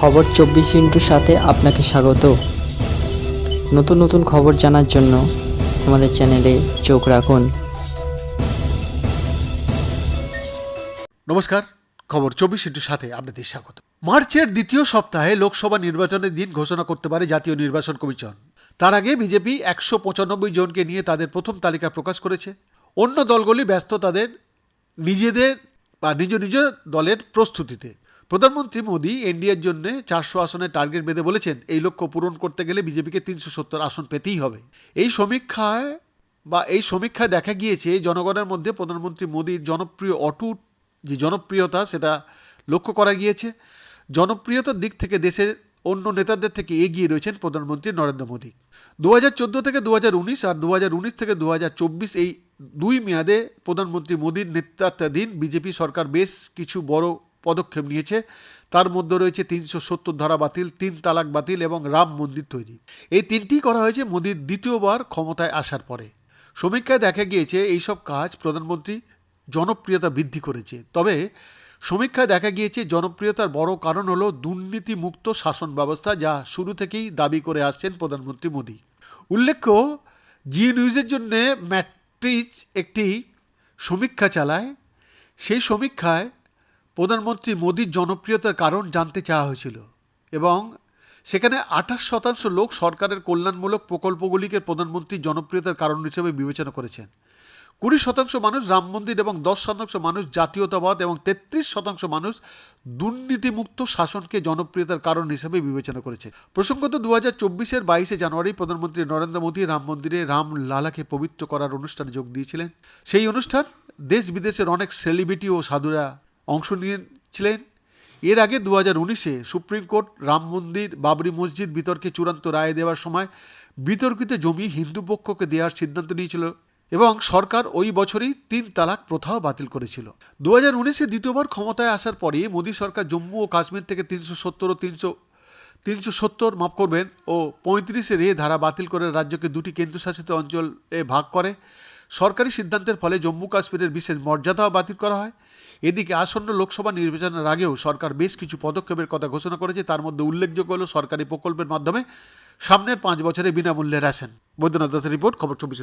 খবর চব্বিশ ইন্টুর সাথে আপনাকে স্বাগত। নতুন নতুন খবর জানার জন্য আমাদের চ্যানেলে চোখ রাখুন। নমস্কার, খবর চব্বিশ ইন্টুর সাথে আপনাদের স্বাগত। মার্চের দ্বিতীয় সপ্তাহে লোকসভা নির্বাচনের দিন ঘোষণা করতে পারে জাতীয় নির্বাচন কমিশন। তার আগে বিজেপি একশো পঁচানব্বই জনকে নিয়ে তাদের প্রথম তালিকা প্রকাশ করেছে। অন্য দলগুলি ব্যস্ত তাদের নিজেদের বা নিজ নিজ দলের প্রস্তুতিতে। প্রধানমন্ত্রী মোদী এনডিএর জন্য চারশো আসনের টার্গেট বেঁধে বলেছেন, এই লক্ষ্য পূরণ করতে গেলে বিজেপিকে তিনশো সত্তর আসন পেতেই হবে। এই সমীক্ষায় বা এই সমীক্ষায় দেখা গিয়েছে, জনগণের মধ্যে প্রধানমন্ত্রী মোদীর জনপ্রিয় অটুট যে জনপ্রিয়তা, সেটা লক্ষ্য করা গিয়েছে। জনপ্রিয়তার দিক থেকে দেশের অন্য নেতাদের থেকে এগিয়ে রয়েছেন প্রধানমন্ত্রী নরেন্দ্র মোদী। দু হাজার চোদ্দ থেকে দু হাজার উনিশ আর দু হাজার উনিশ থেকে দু হাজার চব্বিশ এই দুই মেয়াদে প্রধানমন্ত্রী মোদীর নেতৃত্বাধীন বিজেপি সরকার বেশ কিছু বড় পদক্ষেপ নিয়েছে। তার মধ্যে রয়েছে তিনশো সত্তর ধারা বাতিল, তিন তালাক বাতিল এবং রাম মন্দির তৈরি। এই তিনটি করা হয়েছে মোদীর দ্বিতীয়বার ক্ষমতায় আসার পরে। সমীক্ষায় দেখা গিয়েছে এইসব কাজ প্রধানমন্ত্রী জনপ্রিয়তা বৃদ্ধি করেছে। তবে সমীক্ষায় দেখা গিয়েছে জনপ্রিয়তার বড় কারণ হলো দুর্নীতিমুক্ত শাসন ব্যবস্থা যা শুরু থেকেই দাবি করে আসছেন প্রধানমন্ত্রী মোদী। উল্লেখ্য, জি নিউজের জন্য ম্যাট্রিজ একটি সমীক্ষা চালায়। সেই সমীক্ষায় প্রধানমন্ত্রী মোদীর জনপ্রিয়তার কারণ জানতে চাওয়া হয়েছিল এবং সেখানে আঠাশ শতাংশ লোক সরকারের কল্যাণমূলক প্রকল্পগুলিকে প্রধানমন্ত্রীর জনপ্রিয়তার কারণ হিসেবে বিবেচনা করেছেন। কুড়ি শতাংশ মানুষ রাম মন্দির এবং দশ শতাংশ মানুষ জাতীয়তাবাদ এবং তেত্রিশ শতাংশ মানুষ দুর্নীতিমুক্ত শাসনকে জনপ্রিয়তার কারণ হিসেবে বিবেচনা করেছে। প্রসঙ্গত দু হাজার চব্বিশের বাইশে জানুয়ারি প্রধানমন্ত্রী নরেন্দ্র মোদী রাম মন্দিরে রাম লালাকে পবিত্র করার অনুষ্ঠানে যোগ দিয়েছিলেন। সেই অনুষ্ঠান দেশ বিদেশের অনেক সেলিব্রিটি ও সাধুরা অংশ নিয়েছিলেন। এর আগে দু হাজার উনিশে সুপ্রিম কোর্ট রাম মন্দির, বাবরি মসজিদ বিতর্কে চূড়ান্ত রায় দেওয়ার সময় বিতর্কিত জমি হিন্দু পক্ষকে দেওয়ার সিদ্ধান্ত নিয়েছিল। এবং সরকার ওই বছরই তিন তালাক প্রথাও বাতিল করেছিল। দু হাজার উনিশে দ্বিতীয়বার ক্ষমতায় আসার পরে মোদী সরকার জম্মু ও কাশ্মীর থেকে তিনশো সত্তর ও তিনশো তিনশো সত্তর মাফ করবেন ও পঁয়ত্রিশের এ ধারা বাতিল করে রাজ্যকে দুটি কেন্দ্রশাসিত অঞ্চলে ভাগ করে। সরকারি সিদ্ধান্তের ফলে জম্মু কাশ্মীরের বিশেষ মর্যাদাও বাতিল করা হয়। এদিকে আসন্ন লোকসভা নির্বাচনের আগেও সরকার বেশ কিছু পদক্ষেপের কথা ঘোষণা করেছে। তার মধ্যে উল্লেখযোগ্য হল সরকারি প্রকল্পের মাধ্যমে সামনের পাঁচ বছরে বিনামূল্যে রেশন। বৈদ্যনাথ দাসের রিপোর্ট, খবর চব্বিশ